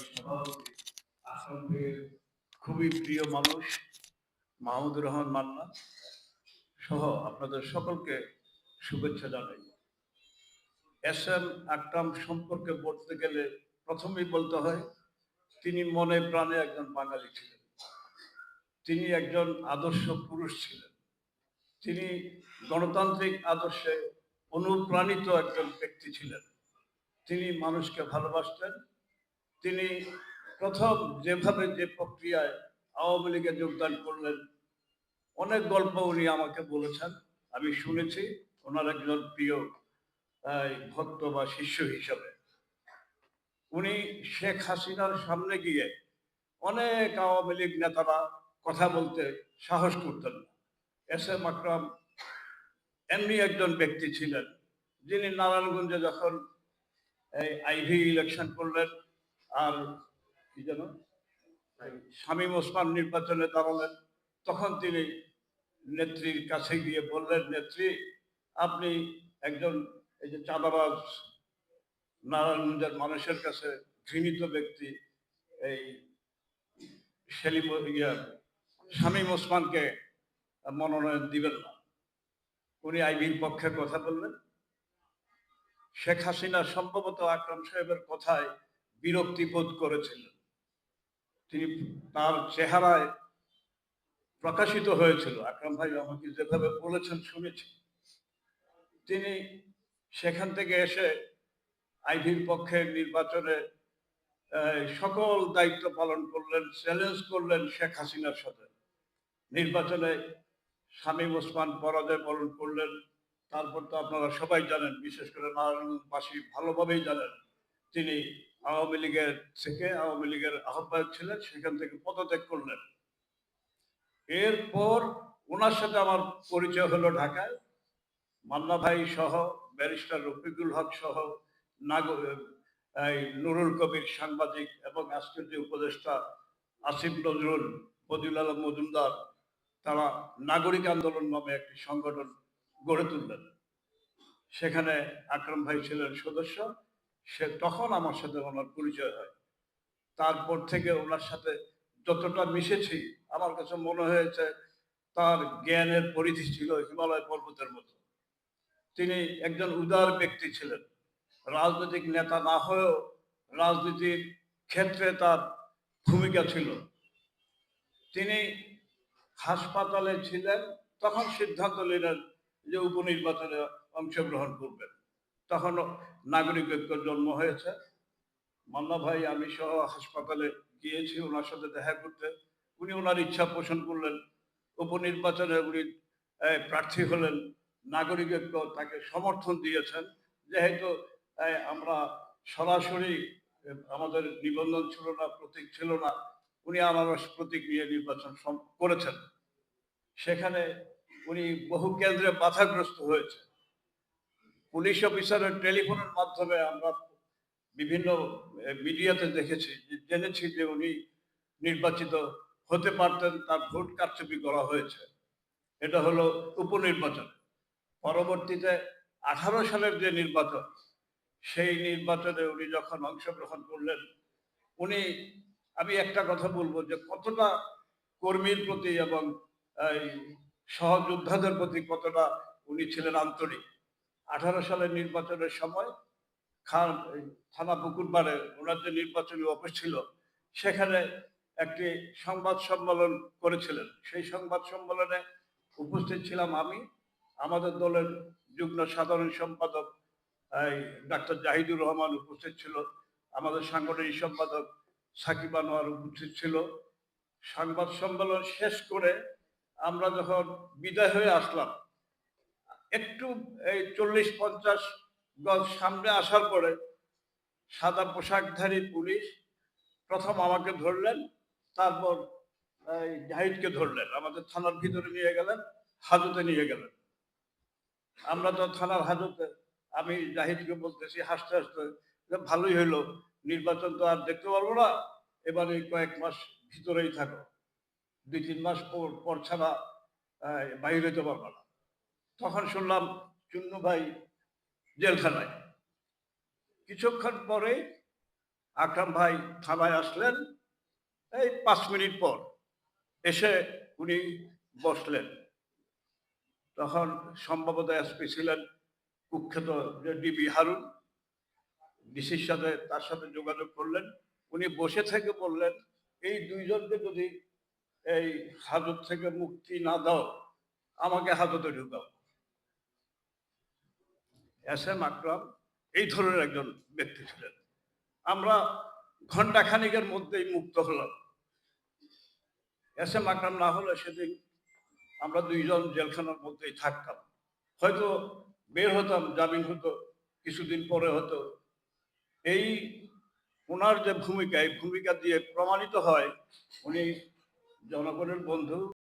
সভাপতি খুবই প্রিয় মানুষ মাহমুদুর রহমান মান্না সহ আপনাদের সকলকে শুভেচ্ছা জানাই। এস এম আকরাম সম্পর্কে বলতে গেলে প্রথমেই বলতে হয়, তিনি মনে প্রাণে একজন বাঙালি ছিলেন তিনি একজন আদর্শ পুরুষ ছিলেন। তিনি গণতান্ত্রিক আদর্শে অনুপ্রাণিত একজন ব্যক্তি ছিলেন। তিনি মানুষকে ভালোবাসতেন। তিনি প্রথম যেভাবে যে প্রক্রিয়ায় আওয়ামী লীগে যোগদান করলেন, অনেক গল্প উনি আমাকে বলেছেন। আমি শুনেছি ওনার একজন প্রিয় ভক্ত বা শিষ্য হিসাবে। উনি শেখ হাসিনার সামনে গিয়ে অনেক আওয়ামী লীগ নেতারা কথা বলতে সাহস করতেন এস এম আকরাম এমনি একজন ব্যক্তি ছিলেন, যিনি নারায়ণগঞ্জে যখন এই আইভি ইলেকশন করলেন আর কি যেন? শামীম ওসমান নির্বাচনে দাঁড়ালেন। তখন তিনি নেত্রীর কাছে গিয়ে বললেন, নেত্রী, আপনি একজন এই যে চাঁদাবাজ, নারায়ণগঞ্জের মানুষের কাছে ঘৃণিত ব্যক্তি, এই সেলিম ইয়ার শামীম ওসমানকে মনোনয়ন দিবেন না। উনি আইবির পক্ষে কথা বললেন। শেখ হাসিনা সম্ভবত আকরাম সাহেবের কথায় বিরক্তি বোধ করেছিলেন তিনি তার চেহারায় প্রকাশিত হয়েছিল। আকরাম ভাই আমাকে যেভাবে বলেছেন, শুনেছি। তিনি সেখান থেকে এসে আইভির পক্ষে নির্বাচনে সকল দায়িত্ব পালন করলেন চ্যালেঞ্জ করলেন শেখ হাসিনার সাথে। নির্বাচনে শামীম ওসমান পরাজয় বরণ করলেন। তারপর তো আপনারা সবাই জানেন, বিশেষ করে নারায়ণগঞ্জবাসী ভালোভাবেই জানেন, তিনি আওয়ামী লীগের থেকে আওয়ামী লীগের আহ্বায়ক ছিলেন, সেখান থেকে পদত্যাগ করলেন। এরপর ওনার সাথে আমার পরিচয় হলো ঢাকায়। মান্না ভাই সহ, ব্যারিস্টার রফিকুল হক সহ নুরুল কবির সাংবাদিক এবং আজকের যে উপদেষ্টা আসিফ নজরুল, বদিউল আলম মজুমদার, তারা নাগরিক আন্দোলন নামে একটি সংগঠন গড়ে তুললেন। সেখানে আকরাম ভাই ছিলেন সদস্য। সে তখন আমার সাথে ওনার পরিচয় হয়। তারপর থেকে ওনার সাথে যতটা মিশেছি, আমার কাছে মনে হয়েছে তার জ্ঞানের পরিধি ছিল হিমালয় পর্বতের মতো। তিনি একজন উদার ব্যক্তি ছিলেন। রাজনৈতিক নেতা না হয়েও রাজনীতির ক্ষেত্রে তার ভূমিকা ছিল। তিনি হাসপাতালে ছিলেন, তখন সিদ্ধান্ত নিলেন যে উপনির্বাচনে অংশগ্রহণ করবেন। তখন নাগরিকত্ব জন্ম হয়েছে। মান্না ভাই, আমি সহ হাসপাতালে গিয়েছি ওনার সাথে দেখা করতে। উনি ওনার ইচ্ছা পোষণ করলেন। উপনির্বাচনে উনি প্রার্থী হলেন। নাগরিকত্ব তাকে সমর্থন দিয়েছেন। যেহেতু আমরা সরাসরি আমাদের নিবন্ধন ছিল না, প্রতীক ছিল না, উনি আনারস প্রতীক নিয়ে নির্বাচন করেছেন। সেখানে উনি বহু কেন্দ্রে বাধাগ্রস্ত হয়েছে। পুলিশ অফিসারের টেলিফোনের মাধ্যমে আমরা বিভিন্ন মিডিয়াতে দেখেছি, জেনেছি যে উনি নির্বাচিত হতে পারতেন, তার ভোট কারচুপি করা হয়েছে। এটা হলো উপনির্বাচন। পরবর্তীতে আঠারো সালের যে নির্বাচন, সেই নির্বাচনে উনি যখন অংশগ্রহণ করলেন, উনি, আমি একটা কথা বলব যে কতটা কর্মীর প্রতি এবং সহযোদ্ধাদের প্রতি কতটা উনি ছিলেন আন্তরিক। আঠারো সালের নির্বাচনের সময় খান থানা পুকুরপাড়ে ওনার যে নির্বাচনী অফিস ছিল, সেখানে একটি সংবাদ সম্মেলন করেছিলেন। সেই সংবাদ সম্মেলনে উপস্থিত ছিলাম আমি, আমাদের দলের যুগ্ম সাধারণ সম্পাদক ডাক্তার জাহিদুর রহমান উপস্থিত ছিল, আমাদের সাংগঠনিক সম্পাদক সাকিব আনোয়ার উপস্থিত ছিল। সংবাদ সম্মেলন শেষ করে আমরা যখন বিদায় হয়ে আসলাম একটু এই চল্লিশ পঞ্চাশ গজ সামনে আসার পরে সাদা পোশাকধারী পুলিশ প্রথম আমাকে ধরলেন, তারপর জাহিদকে ধরলেন, আমাদের থানার ভিতরে নিয়ে গেলেন, হাজতে নিয়ে গেলেন। আমরা তো থানার হাজতে, আমি জাহিদকে বলতেছি হাসতে হাসতে যে ভালোই হইল, নির্বাচন তো আর দেখতে পারব না, এবারে কয়েক মাস ভিতরেই থাকো, দুই তিন মাস পর পর ছাড়া বাইরে হইতে পারব না। তখন শুনলাম চুন্নু ভাই জেলখানায়। কিছুক্ষণ পরে আকরাম ভাই থানায় আসলেন। এই পাঁচ মিনিট পর এসে উনি বসলেন। তখন সম্ভবত এসপি ছিলেন কুখ্যাত যে ডিবি হারুন। ডিসির সাথে তার সাথে যোগাযোগ করলেন। উনি বসে থেকে বললেন, এই দুইজনকে যদি এই হাজত থেকে মুক্তি না দাও, আমাকে হাজতে ঢুকাও। এস এম আকরাম এই ধরনের একজন ব্যক্তি ছিলেন। আমরা ঘণ্টা খানিকের মধ্যেই মুক্ত হলাম। এস এম আকরাম না হলে সেদিন আমরা দুইজন জেলখানার মধ্যেই থাকতাম। হয়তো বের হতাম, জামিন হতো, কিছুদিন পরে হতো। এই ওনার যে ভূমিকা, এই ভূমিকা দিয়ে প্রমাণিত হয় উনি জনগণের বন্ধু